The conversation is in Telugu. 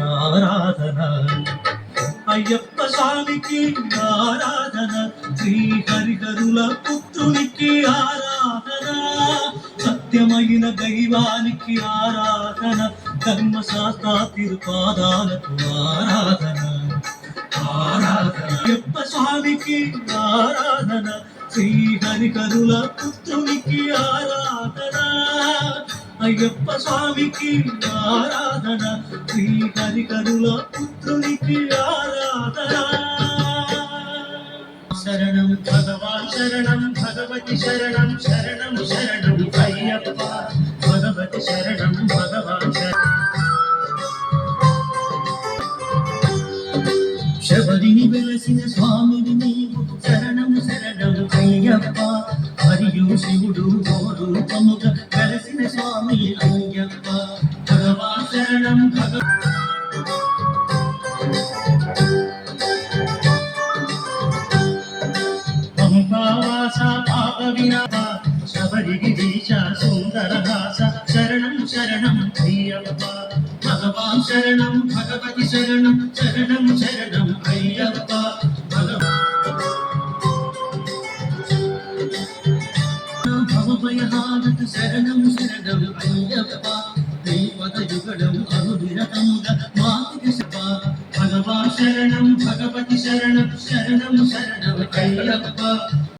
ఆరాధన అయ్యప్ప స్వామికి ఆరాధన శ్రీ హరిహరుల పుత్రునికి ఆరాధన. సత్యమైన దైవానికి ఆరాధన ధర్మశాస్త్ర తిరుపాదాలకు ఆరాధన. ఆరాధన. అయ్యప్ప స్వామికి ఆరాధన శ్రీ హరిహరుల పుత్రునికి ఆరాధన. అయ్యప్ప స్వామికి ఆరాధన శ్రీ హరికరుల పుత్రునికి ఆరాధన. శరణం భగవాన్ శరణం భగవతి శరణం శరణం శరణం అయ్యప్ప. భగవతి శరణం భగవాన్ శరణం శబరిని వెలసిన స్వామిని నీవు శరణం శరణం అయ్యప్ప. మరియు శివుడు ఓ రూపముగా వెలసిన స్వామి అయ్యప్ప భగవాన్ శరణం భగ పంపావాస పాప వినాశ శబరిగిరీశ సుందర హాస శరణం శరణం అయ్యప్ప భగవాన్ భవభయహారత శరణం శరణం అయ్యప్ప దేవత యుగడం అనుదిరతముగ మాతిక శప భగవాన్ శరణం భగవతి శరణం శరణం శరణం అయ్యప్ప